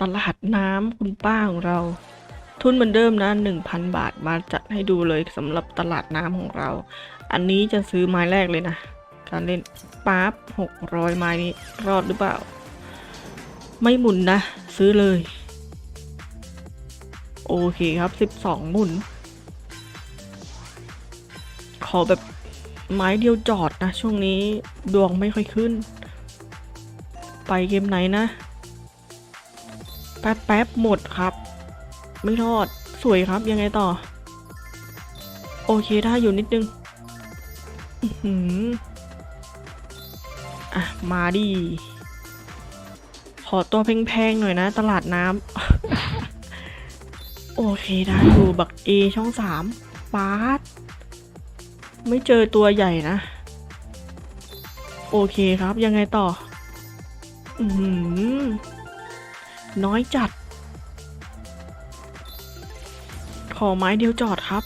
ตลาดน้ำคุณป้าของเรา ทุนเหมือนเดิมนะ 1,000 บาทมาจัดให้ดูเลยสำหรับตลาดน้ำของเรา อันนี้จะซื้อไม้แรกเลยนะ การเล่นปั๊บ600 ไม้นี้รอดหรือเปล่า ไม่หมุนนะ ซื้อเลย โอเคครับ 12 หมุน ขอแบบไม้เดียวจอดนะ ช่วงนี้ดวงไม่ค่อยขึ้น ไปเกมไหนนะ แป๊บแป๊บหมดครับ ไม่รอดสวยครับยังไงต่อ โอเคได้อยู่นิดนึงอื้อหืออะ มาดีขอตัวแพงๆหน่อยนะ ตลาดน้ำ โอเคได้อยู่บักเอช่องสามปาร์ตไม่เจอตัวใหญ่นะ โอเคครับยังไงต่อ อือหือ น้อยจัด ขอไม้เดียวจอดครับ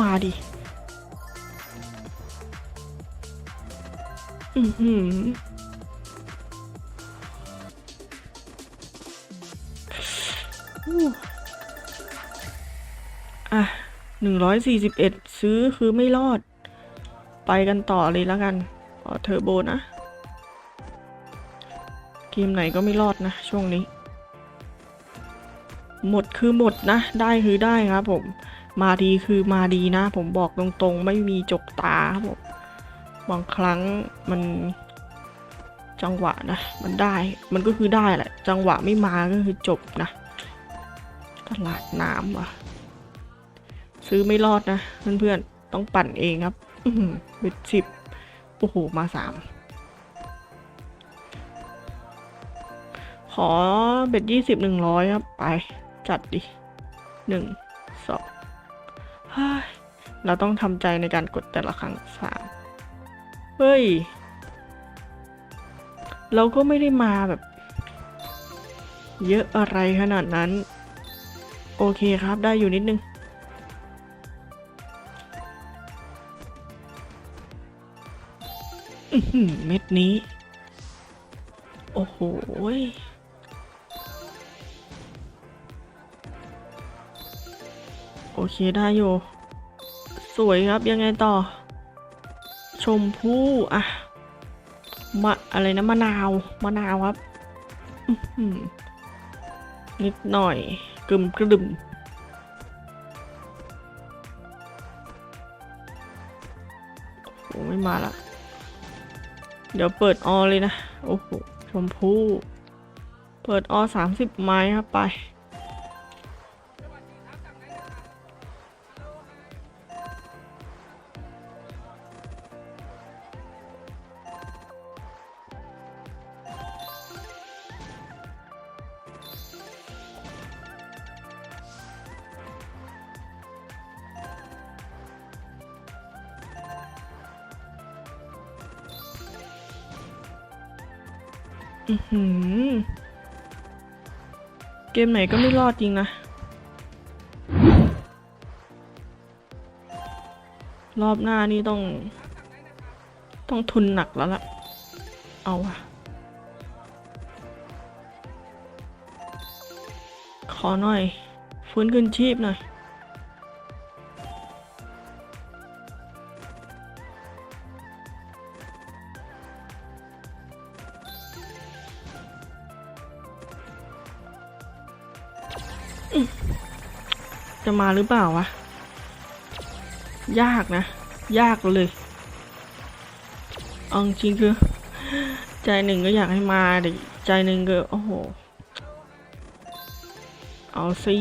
มาดิ อือหืออะหนึ่งร้อยสี่สิบเอ็ดซื้อคือไม่รอด ไปกันต่อเลยแล้วกันขอเทอร์โบนะ เกมไหนก็ไม่รอดนะ ช่วงนี้ หมดคือหมดนะ ได้คือได้ครับผม มาดีคือมาดีนะ ผมบอกตรงๆ ไม่มีจกตาครับผม บางครั้งมันจังหวะนะ มันได้ มันก็คือได้แหละ จังหวะไม่มาก็คือจบนะ ตลาดน้ำอะ ซื้อไม่รอดนะ เพื่อนๆ ต้องปั่นเองครับเบ็ดสิบโอ้โห มาสามขอเบ็ดยี่สิบหนึ่งร้อยครับ ไป จัดดิหนึ่งสองเฮ้ยเราต้องทำใจในการกดแต่ละครั้งสามเฮ้ย เราก็ไม่ได้มาแบบ เยอะอะไรขนาดนั้น โอเคครับได้อยู่นิดนึง เม็ดนี้ โอ้โห โอเคได้อยู่ สวยครับยังไงต่อ ชมพู่อะมะอะไรนะมะนาวมะนาวครับนิดหน่อยกึมกระดึมโอ้ไม่มาละ เดี๋ยวเปิดออเลยนะ โอ้โหชมพู่ เปิดออสามสิบไม้ครับไป อือหือ เกมไหนก็ไม่รอดจริงนะ รอบหน้านี่ต้อง ต้องทุนหนักแล้วล่ะ เอาอะขอหน่อย ฟื้นคืนชีพหน่อย จะมาหรือเปล่าวะ ยากนะ ยากเลยเอาจริงคือ ใจหนึ่งก็อยากให้มาแต่ใจหนึ่งก็ โอ้โห เอาสิ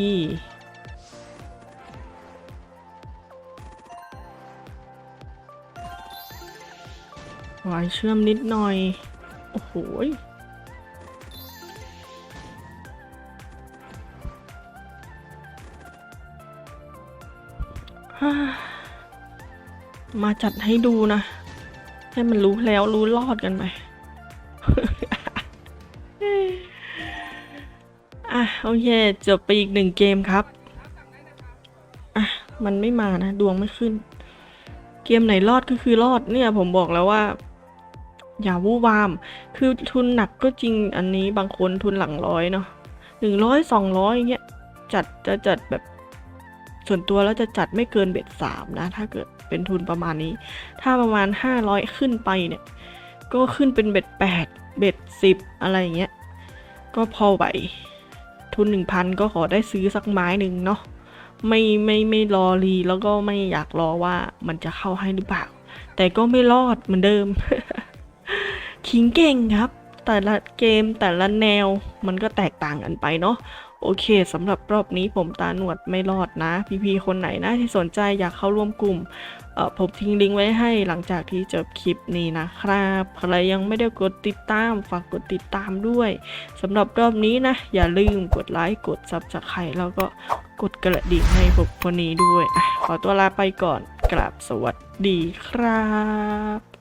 วายเชื่อมนิดหน่อย โอ้โห มาจัดให้ดูนะ ให้มันรู้แล้วรู้รอดกันไปอะโอเคจบไปอีกหนึ่งเกมครับ อะ มันไม่มานะ ดวงไม่ขึ้น เกมไหนรอดก็คือรอดเนี่ย ผมบอกแล้วว่า อย่าวู่วาม คือทุนหนักก็จริงอันนี้บางคนทุนหลังร้อยเนาะหนึ่งร้อยสองร้อยอย่างเงี้ย จัดจะจัดแบบ ส่วนตัวแล้วจะจัดไม่เกินเบ็ดสามนะ ถ้าเกิดเป็นทุนประมาณนี้ ถ้าประมาณห้าร้อยขึ้นไปเนี่ย ก็ขึ้นเป็นเบ็ดแปดเบ็ดสิบอะไรอย่างเงี้ย ก็พอไหว ทุนหนึ่งพันก็ขอได้ซื้อสักไม้หนึ่งเนาะ ไม่ไม่ไม่รอรีแล้วก็ไม่อยากรอว่ามันจะเข้าให้หรือเปล่า แต่ก็ไม่รอดเหมือนเดิมคิงเก่งครับ แต่ละเกมแต่ละแนวมันก็แตกต่างกันไปเนาะโอเคสำหรับรอบนี้ผมตาหนวดไม่รอดนะ พี่ๆคนไหนนะที่สนใจอยากเข้าร่วมกลุ่มผมทิ้งลิงก์ไว้ให้หลังจากที่จบคลิปนี้นะครับใครยังไม่ได้กดติดตามฝากกดติดตามด้วยสำหรับรอบนี้นะ อย่าลืมกดไลค์กด Subscribe แล้วก็กดกระดิ่งให้ผมคนนี้ด้วยอขอตัวลาไปก่อนกราบสวัสดีครับ